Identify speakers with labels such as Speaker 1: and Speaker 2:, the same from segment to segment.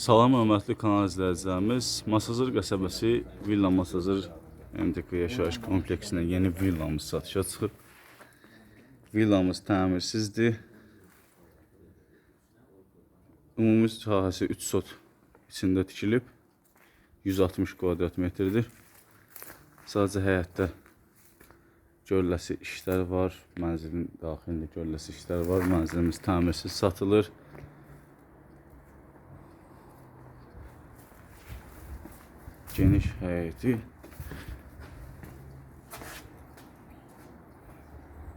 Speaker 1: Salam hörmətli kanal izləyicilərimiz. Masazır qəsəbəsi Villa Masazır MTK yaşayış kompleksində yeni villamız satışa çıxıb. Villamız təmirsizdir. Ümumi sahəsi 3 sot içində tikilib. 160 kvadrat metrdir. Sadəcə həyətdə gölləsi işlər var. Mənzilin daxilində gölləsi işlər var. Mənzilimiz təmirsiz satılır. Geniş həyəti.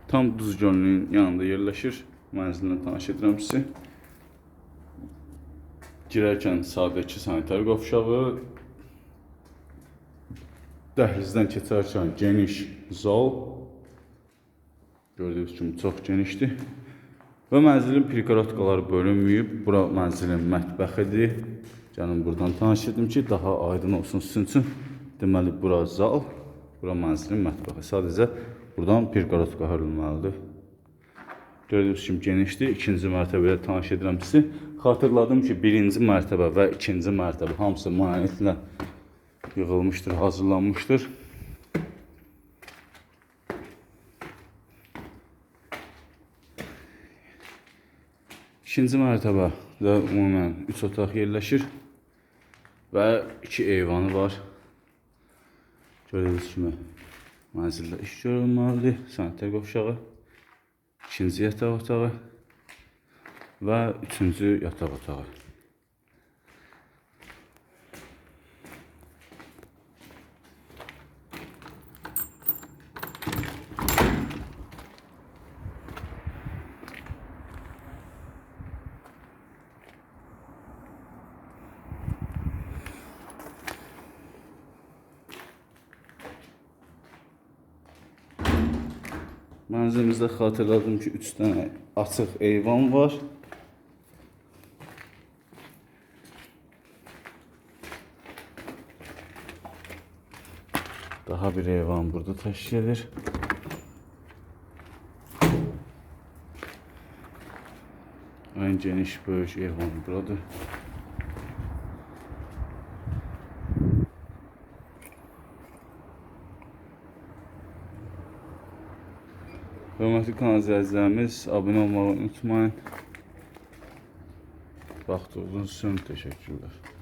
Speaker 1: Tam Duz gölünün yanında yerləşir. Mənzillə tanış edirəm sizi. Girərkən sadəki sanitar qovşağı, dəhlizdən keçərkən geniş zal, gördüyünüz kimi çox genişdir. Və mənzilin priqaratkaları bölünməyib. Bura mənzilin mətbəxidir. Gəlin buradan tanış edim ki, daha aydın olsun sizin üçün. Deməli, bura zal, bura mənzilin mətbəxi. Sadəcə buradan priqaratka hörülməlidir. Gördüyünüz kimi genişdir. İkinci mərtəbəyə tanış edirəm sizi. Xatırladım ki, birinci mərtəbə və ikinci mərtəbə hamısı monolitlə yığılmışdır, hazırlanmışdır. İkinci mərtəbədə ümumən 3 otaq yerləşir və 2 eyvanı var. Gördüyünüz kimi mənzildə iş görülməlidir. Sanitar qovşağı, ikinci yataq otağı və üçüncü yataq otağı. Mənzilimizdə xatırladım ki, 3 dənə açıq eyvan var. Daha bir eyvan burada təşkil edir. En geniş böyük eyvan buradır. Hörmətli kanal izləyicilərimiz, abunə olmağı unutmayın. Vaxtınız üçün təşəkkürlər.